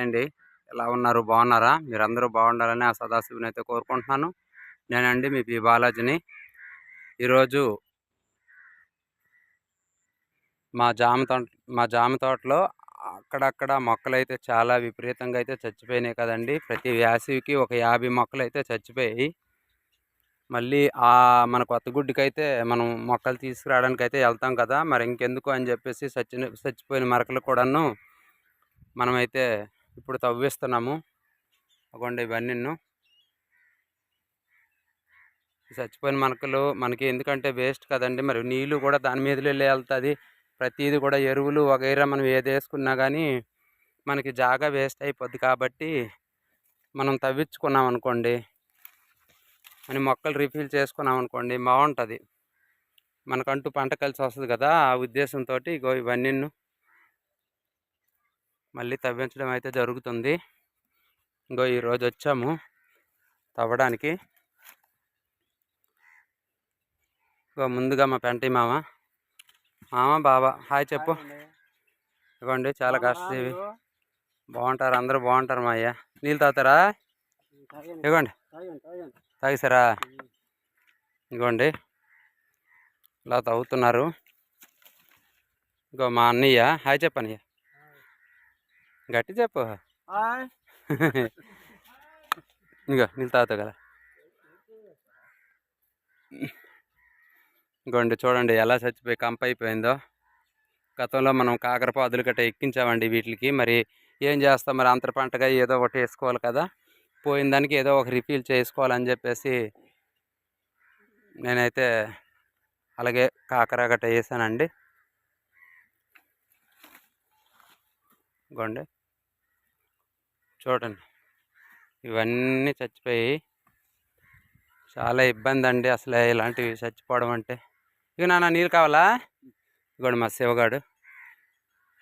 అండి ఎలా ఉన్నారు? బాగున్నారా? మీరందరూ బాగుండాలని ఆ సదాశివుని అయితే కోరుకుంటున్నాను. నేనండి మీ పి బాలాజీని. ఈరోజు మా జామ తోట మా జామ తోటలో అక్కడక్కడ మొక్కలు అయితే చాలా విపరీతంగా అయితే చచ్చిపోయినాయి కదండి. ప్రతి వేసవికి ఒక యాభై మొక్కలు అయితే చచ్చిపోయాయి. మళ్ళీ ఆ మన కొత్త గుడ్డుకి అయితే మనం మొక్కలు తీసుకురావడానికి అయితే వెళ్తాం కదా. మరి ఇంకెందుకు అని చెప్పేసి చచ్చిన చచ్చిపోయిన మరకలు కూడాను మనమైతే ఇప్పుడు తవ్విస్తున్నాము. అవ్వండి ఇవన్నీ చచ్చిపోయిన మనకలు మనకి ఎందుకంటే వేస్ట్ కదండి. మరి నీళ్ళు కూడా దాని మీద వెళ్తుంది ప్రతిదీ కూడా ఎరువులు వగైరా మనం ఏది వేసుకున్నా కానీ మనకి జాగా వేస్ట్ అయిపోద్ది కాబట్టి మనం తవ్వించుకున్నాం అనుకోండి. అని మొక్కలు రీఫిల్ చేసుకున్నాం అనుకోండి బాగుంటుంది. మనకంటూ పంట కలిసి వస్తుంది కదా. ఆ ఉద్దేశంతో ఇగో ఇవన్నీ మళ్ళీ తవ్వించడం అయితే జరుగుతుంది. ఇంకో ఈరోజు వచ్చాము తవ్వడానికి. ఇంకో ముందుగా మా పెంటి మామ. మామ బాబా హాయ్ చెప్పు. ఇవ్వండి చాలా కష్టజీవి బాగుంటారు అందరూ బాగుంటారు మా అయ్య. నీళ్ళు తాగుతారా? ఇవ్వండి. తాగిసారా ఇవ్వండి. ఇలా తాగుతున్నారు ఇంకో మా అన్నయ్య. హాయ్ చెప్పనయ్య. గట్టి చెప్పు. ఇంకా నీళ్ళు తాగుతావు కదా. ఇంకోండి చూడండి ఎలా చచ్చిపోయి కంప అయిపోయిందో. గతంలో మనం కాకరపాదులు గట్ట ఎక్కించామండి వీటికి. మరి ఏం చేస్తాం? మరి అంతర పంటగా ఏదో ఒకటి వేసుకోవాలి కదా. పోయిన దానికి ఏదో ఒక రిఫీల్ చేసుకోవాలని చెప్పేసి నేనైతే అలాగే కాకర గట్ట వేసానండి. ఇంకోండి చూడండి. ఇవన్నీ చచ్చిపోయి చాలా ఇబ్బంది అండి అసలు ఇలాంటివి చచ్చిపోవడం అంటే. ఇక నాన్న నీళ్ళు కావాలా? ఇగోండి మా శివగాడు.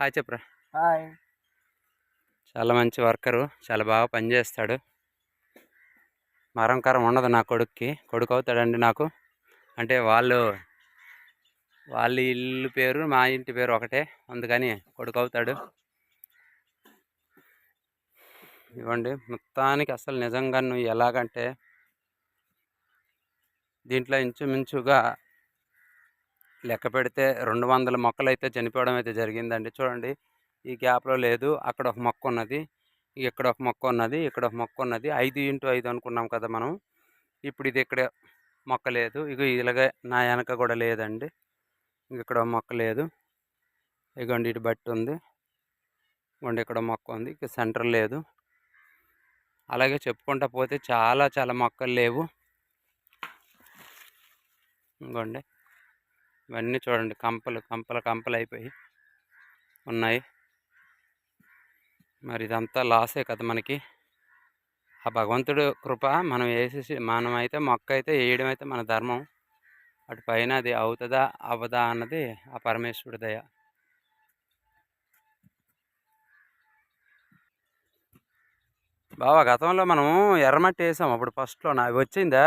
హాయ్ చెప్పరా. హాయ్. చాలా మంచి వర్కరు చాలా బాగా పనిచేస్తాడు మరంకరం ఉండదు నా కొడుక్కి. కొడుకు అవుతాడండి నాకు. అంటే వాళ్ళు వాళ్ళ ఇల్లు పేరు మా ఇంటి పేరు ఒకటే. అందుకని కొడుకు అవుతాడు. ఇవ్వండి. మొత్తానికి అసలు నిజంగా నువ్వు ఎలాగంటే దీంట్లో ఇంచుమించుగా లెక్క పెడితే రెండు వందల మొక్కలు అయితే చనిపోవడం అయితే జరిగిందండి. చూడండి ఈ గ్యాప్లో లేదు. అక్కడ ఒక మొక్క ఉన్నది ఇక్కడ ఒక మొక్క ఉన్నది ఇక్కడ ఒక మొక్క ఉన్నది. ఐదు ఇంటూ ఐదు అనుకున్నాం కదా మనం. ఇప్పుడు ఇది ఇక్కడ మొక్క లేదు. ఇక ఇలాగే నా వెనక కూడా లేదండి. ఇక్కడ మొక్క లేదు. ఇగోండి ఇటు బట్టి ఉంది. ఇగోండి ఇక్కడ మొక్క ఉంది. ఇక సెంటర్ లేదు. అలాగే చెప్పుకుంటా పోతే చాలా చాలా మొక్కలు లేవు. ఇంకోండి ఇవన్నీ చూడండి. కంపలు కంపలు కంపలు అయిపోయి ఉన్నాయి. మరి ఇదంతా లాసే కదా మనకి. ఆ భగవంతుడు కృప మనం వేసేసి మనం అయితే మొక్క అయితే వేయడం అయితే మన ధర్మం. అటు పైన అది అవుతుందా అవ్వదా అన్నది ఆ పరమేశ్వరుడి దయ. బావా గతంలో మనం ఎర్రమట్టి వేసాం. అప్పుడు ఫస్ట్లో నా వచ్చిందా?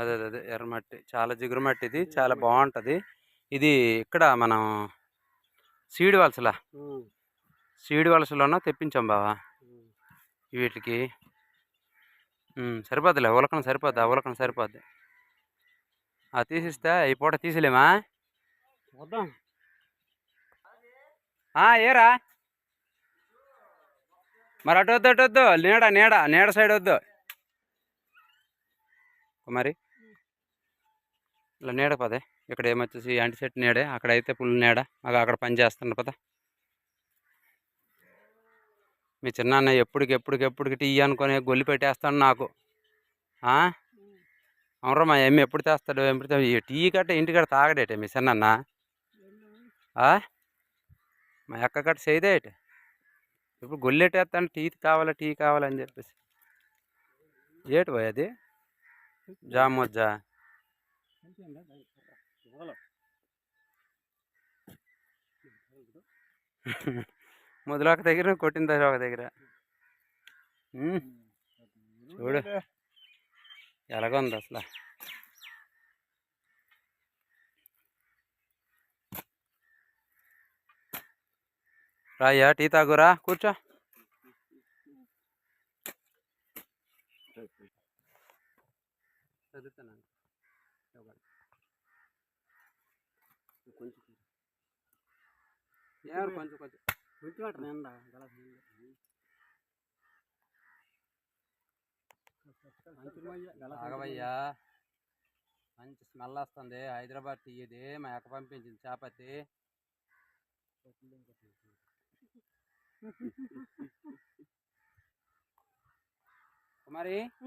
అదే అదే ఎర్రమట్టి. చాలా జిగురు మట్టి ఇది చాలా బాగుంటుంది. ఇది ఇక్కడ మనం సీడ్ వలసలా? సీడ్ వలసలోనో తెప్పించాం బావా. వీటికి. సరిపోద్దిలే. ఉలకన సరిపోద్ది ఉలకన సరిపోద్ది. అది తీసిస్తే ఈ పూట తీసిలేమా? ఏరా? మరి అటు వద్దు అటు వద్దు. నీడ నీడ నీడ సైడ్ వద్దు. మరి. ఇలా నీడ పదే. ఇక్కడ ఏమొచ్చేసి యాంటీ సెట్ నీడే అక్కడ అయితే ఫుల్ నీడ. మాకు అక్కడ పని చేస్తుండ్రు పదా. మీ చిన్న ఎప్పటికి ఎప్పటికి ఎప్పటికి టీ అనుకొని గొల్లి పెట్టేస్తాను నాకు. అవునరా మా ఏమి ఎప్పుడు తెస్తాడు ఎప్పుడు టీ కట్ట ఇంటికాడ తాగడేటే మీ చిన్న మా అక్క కట్ట చేయదేటే? ఇప్పుడు గొల్లెట్టేస్తాను టీ కావాలా టీ కావాలని చెప్పేసి. ఏటి పోయి అది? జామొజ్జా? మొదలు ఒక దగ్గర కొట్టిన దగ్గర ఒక దగ్గర. చూడు. ఎలాగుంది అసలు? రాయ్యా టీ తాగురా కూర్చో. కొంచెం కొంచెం. మంచి ఆగవయ్యా స్మెల్ వస్తుంది. హైదరాబాద్ టీ ఇది. మా అక్క పంపించింది చాపతి.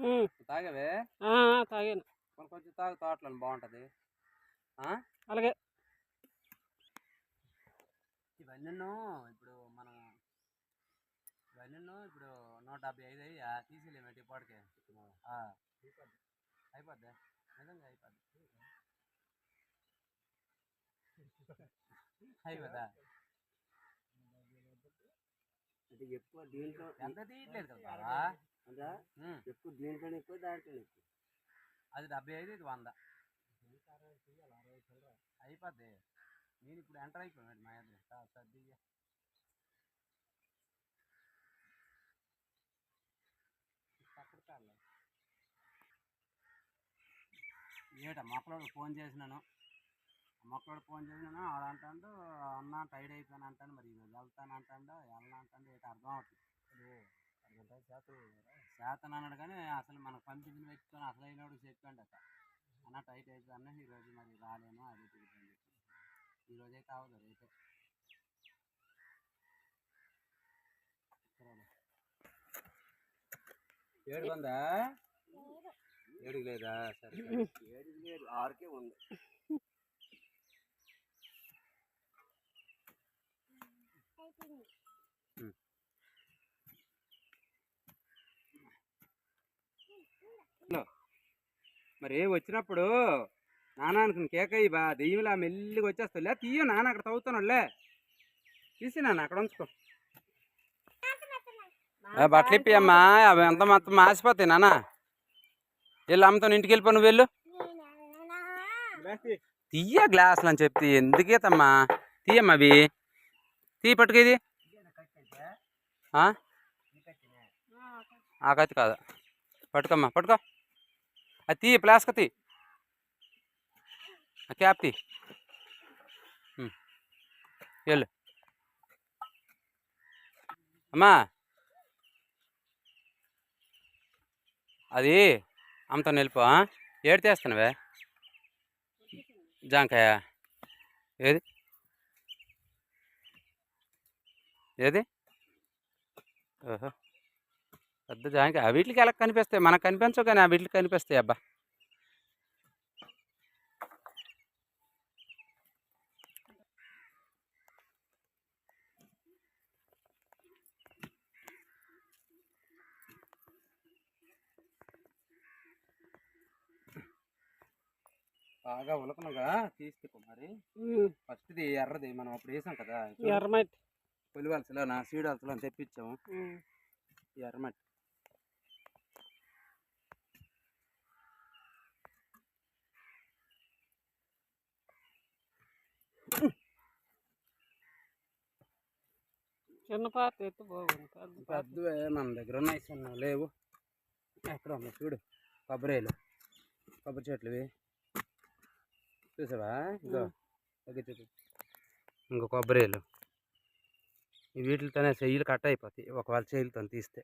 ఉమ్, తాగవే? తాగాను. కొంచెం తాగు తోటలో బాగుంటుంది. అలాగే. ఇవన్నీ ఇప్పుడు మనం ఇవన్నీ ఇప్పుడు నూట డెబ్బై ఐదు అయ్యా తీసేలేమేటి ఇప్పటికే? అయిపోద్ది? నిజంగా అయిపోద్ది? అయిపోదా అంటే ఎక్కువ దీంట్లో ఎంత తీయట్లేదు కదా ఎక్కువ దీంట్లో ఎక్కువ దాంట్లో ఎక్కువ. అది డెబ్బై ఐదు ఇది వంద. అయిపోద్ది. నేను ఇప్పుడు ఎంటర్ అయిపోయాను మా ఇద్దరు సర్ది ఏట మొక్కలోడు ఫోన్ చేసినాను. మొక్కలోడు ఫోన్ చేసినాను ఆడు అంటాడు అన్న టైడ్ అయిపోయాను అంటాను మరి ఈరోజు వెళ్తాను అంటాడు వెళ్ళను అంటాడు ఏట అర్థం అవుతుంది శాతం అన్నాడు కానీ అసలు మనకు పంపించిన వ్యక్తితో అసలు అయినప్పుడు చెప్పాడు అక్క. అన్న టైట్ అయిపోయాను ఈరోజు మరి రాలేను అది తిరిగింది ఈరోజే కావదు రేపే. ఏడు వందా ఏడుగు లేదా సరే సరే. ఏడు లేదు ఆరుకే ఉంది. మరి వచ్చినప్పుడు నాన్న అనుకుని కేక్ అయ్యి బా దెయ్యంలా మెల్లిగా వచ్చేస్తా తీయ నాన్న అక్కడ తవ్వుతానులే. తీసి నాన్న అక్కడ ఉంచుకో. బట్టలు ఇప్పి అమ్మా అవి ఎంత మొత్తం మాసిపోతాయి నాన్న. వెళ్ళు అమ్మతో ఇంటికి వెళ్ళిపో నువ్వు వెళ్ళు. తీయ గ్లాసులు అని చెప్తే ఎందుకేతమ్మా తీయమ్మా అవి. తీ పట్టుకేది ఆ? ఆ కత్తి కాదు. పట్టుకోమ్మా పట్టుకో. అది తీ ప్లాస్క్ తీ ఆ క్యాప్ తీ ఉమ్. వెళ్ళు అమ్మా అది అమ్మతో నిలిపో ఏడు తీస్తున్నావే జాంకాయ ఏది ఏది ఓహో పెద్ద జాంకాయ వీటికి ఎలా కనిపిస్తాయి? మనకు కనిపించవు కానీ ఆ వీటికి కనిపిస్తాయి అబ్బా. బాగా ఉలకనగా తీస్తే మరి. ఫస్ట్ది ఎర్రది మనం అప్పుడు వేసాం కదా ఎర్రమట్టి. పులివలసలో నా సీడల్సలో తెప్పించాము ఎర్రమట్టి. చిన్న పాత ఎత్తు బాగుంది పెద్ద పెద్దవే మన దగ్గర ఉన్నాయి చిన్న లేవు. ఎక్కడ ఉన్నాయి చూడు కొబ్బరిలు కొబ్బరి చెట్లువి చూసావా? ఇగో దగ్గర చూడు ఇంకో కొబ్బరిలు వీటితోనే చెయ్యిలు కట్ అయిపోతాయి ఒకవేళ చెయ్యిలతో తీస్తే.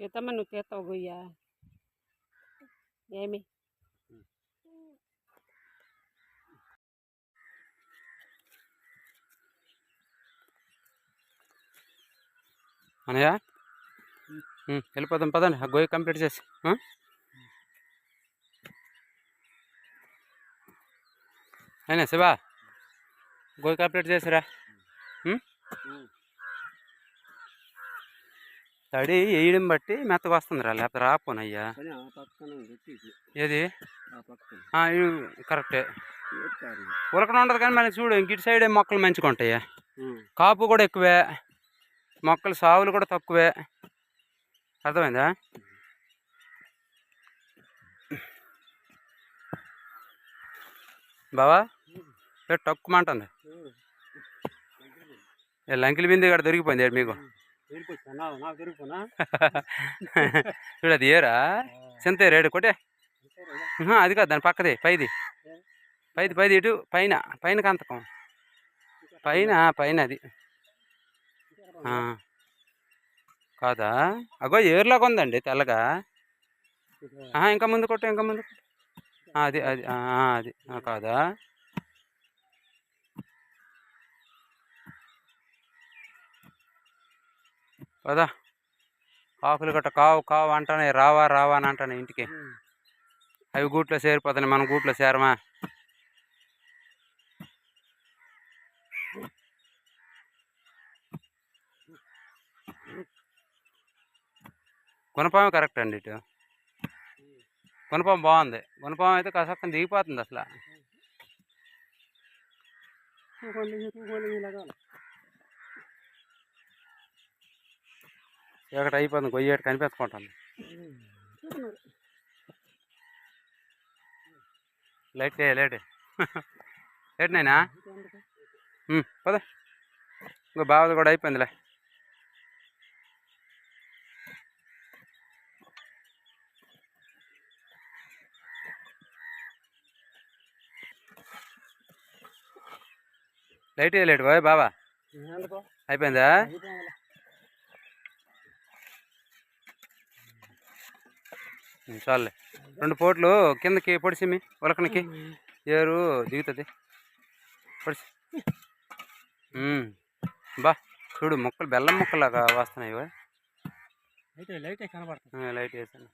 గీతమ్మ నువ్వు తీస్తావు గొయ్య ఏమి అనయ్య వెళ్ళిపోదాం పదండి ఆ గోయి కంప్లీట్ చేసి? అయినా శివా గోయి కంప్లీట్ చేసిరా? తడి వేయడం బట్టి మెత్తగా వస్తుందిరా లేకపోతే రాపోనయ్యా ఏది? కరెక్టే. ఉలకన ఉండదు కానీ మళ్ళీ చూడు ఇంక ఇటు సైడ్ మొక్కలు మంచిగా ఉంటాయి. కాపు కూడా ఎక్కువే మొక్కలు సాగులు కూడా తక్కువే. అర్థమైందా? బావా? టక్కుమంటుంది లంకిలి బింది ఇక్కడ దొరికిపోయింది మీకు? చూడు అది ఏరా? చింత రేడు కొట్టే. అది కాదు దాని పక్కది పైది. పైది పైది ఇటు పైన పైన కంతకం. పైన పైన? అది. కాదా? అగో ఏరులాగా ఉందండి తెల్లగా. ఇంకా ముందు కొట్టు ఇంకా ముందు అది అది అది. ఆ, కాదా ఆకులు గట్ట కావు కావు అంటానే రావా రావా అని అంటానే ఇంటికి అవి గూట్లో చేరిపోతాయి మన గూట్లో చేరమా గుణపామే కరెక్ట్ అండి ఇటు గుణపాం బాగుంది గుణపాం అయితే కసక్కని దిగిపోతుంది అసలు చీకటి అయిపోతుంది గొయ్యేటి కనిపించుకుంటుంది లైట్ చేయ లేట్ లేట్ నైనా పద. ఇంకో బావది కూడా అయిపోయిందిలే. లైట్ వేయలేడు బాయ్ బావా. అయిపోయిందా? చాలులే. రెండు పోట్లు కిందకి పొడిసిమి ఉలకనికి ఏరు దిగుతుంది. పొడిసి. బా చూడు మొక్కలు బెల్లం మొక్కలాగా వస్తున్నాయి. లైట్ కనబడుతుంది ఆ, లైట్ వేసాను.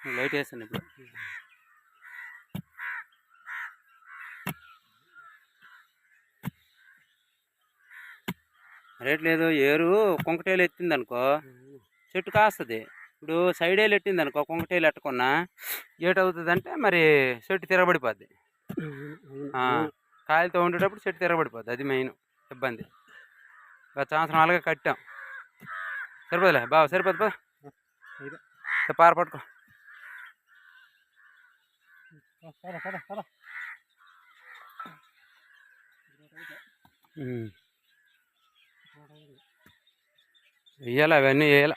లైట్ వేసాను ఇప్పుడు. రేట్ లేదు ఏరు కొంకటేలు ఎత్తింది అనుకో చెట్టు కాస్తుంది. ఇప్పుడు సైడ్ వేలు ఎట్టింది అనుకో కొంకటేలు ఎట్టకున్నా ఏటవుతుంది అంటే మరి చెట్టు తిరగబడిపోద్ది. కాయలతో ఉండేటప్పుడు చెట్టు తిరగబడిపోద్ది. అది మెయిన్ ఇబ్బంది. గత సంవత్సరం అలాగే కట్టాం. సరిపోదులే బావ సరిపోదు పద. పార పట్టుకో. ఉమ్. వెయ్యాలి అవన్నీ వేయాలి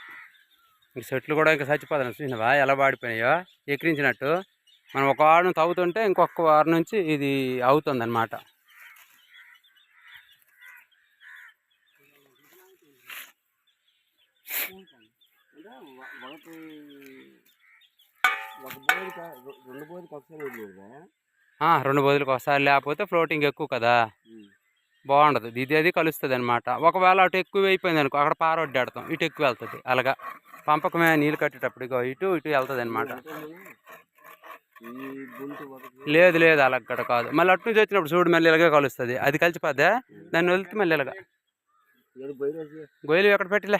ఇంక చెట్లు కూడా ఇంకా చచ్చిపోతాను చూసినవా? ఎలా వాడిపోయినాయో? ఎక్కిరించినట్టు. మనం ఒక వారం తవ్వుతుంటే ఇంకొక వారం నుంచి ఇది అవుతుంది అనమాట రెండు బోధులకు ఒకసారి ఒకసారి లేకపోతే ఫ్లోటింగ్ ఎక్కువ కదా. బాగుండదు. ఇది అది కలుస్తుంది అనమాట ఒకవేళ అటు ఎక్కువ అయిపోయింది అనుకో అక్కడ పారొడ్డాడతాం. ఇటు ఎక్కువ వెళ్తుంది. అలాగా. పంపకమే నీళ్ళు కట్టేటప్పుడు ఇగో ఇటు ఇటు వెళ్తుంది అనమాట లేదు లేదు అలా అలాగ కాదు. మళ్ళీ అటు నుంచి వచ్చినప్పుడు చూడు మళ్ళీ ఇలాగే కలుస్తుంది. అది కలిసిపోద్దా? దాన్ని వెళ్తే మళ్ళీ ఇలాగా. గొయ్యలు ఎక్కడ పెట్టలే?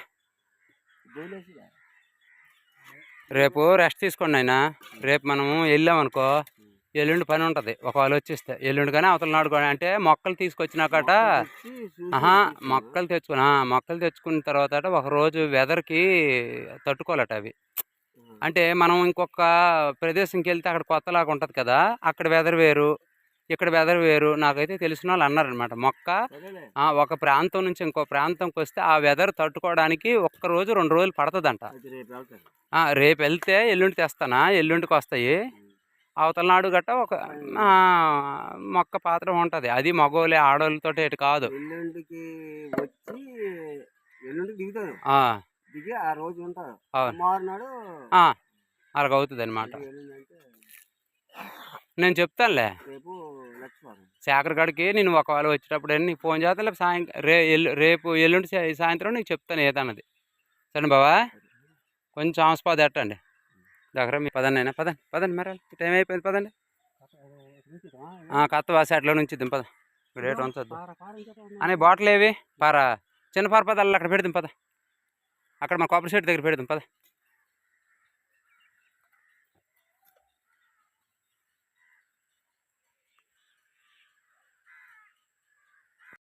రేపు రెస్ట్ తీసుకోండి ఆయన రేపు మనము వెళ్ళామనుకో ఎల్లుండి పని ఉంటుంది. ఒకవేళ వచ్చేస్తే ఎల్లుండి కానీ అవతల నాడు కానీ అంటే మొక్కలు తీసుకొచ్చినాకట ఆహా మొక్కలు తెచ్చుకున్నా మొక్కలు తెచ్చుకున్న తర్వాత అట ఒక రోజు వెదర్కి తట్టుకోవాలట అవి. అంటే మనం ఇంకొక ప్రదేశంకి వెళ్తే అక్కడ కొత్తలాగా ఉంటుంది కదా అక్కడ వెదర్ వేరు ఇక్కడ వెదర్ వేరు నాకైతే తెలిసిన వాళ్ళు అన్నారనమాట మొక్క ఒక ప్రాంతం నుంచి ఇంకో ప్రాంతంకి వస్తే ఆ వెదర్ తట్టుకోవడానికి ఒక్క రోజు రెండు రోజులు పడుతుందంట. రేపు వెళ్తే ఎల్లుండి తెస్తానా? ఎల్లుండికి వస్తాయి? అవతల నాడు గట్ట ఒక మొక్క పాత్ర ఉంటుంది. అది మగోలే ఆడోళ్ళతో ఇటు కాదు. ఎల్లుండికి వచ్చి ఆ, దిగి ఆ రోజు ఉంటారు. అవును మారునాడు ఆ, అలాగ అవుతుంది అనమాట నేను చెప్తానులే. రేపు లక్ష్మీవారం శాఖరగడికి నేను ఒకవేళ వచ్చేటప్పుడు నీకు ఫోన్ చేస్తా లేకపోతే సాయంత్రం రే రేపు ఎల్లుండి సాయంత్రం నీకు చెప్తాను ఏదన్నది. సరే బావా? కొంచెం ఆస్పాద ఎట్టండి దగ్గర మీ పదండి అయినా. పదండి పదండి మరి. టైం అయిపోయింది పదండి. ఆ, కత్త వాసి అట్లా నుంచి పద. రేట్ ఉంచొద్దు. అని బాటిల్ ఏవి పారా. చిన్న పరపదాలు అక్కడ పెడదాం పద. అక్కడ మన కొబ్బరి చెట్టు దగ్గర పెడదాం పద.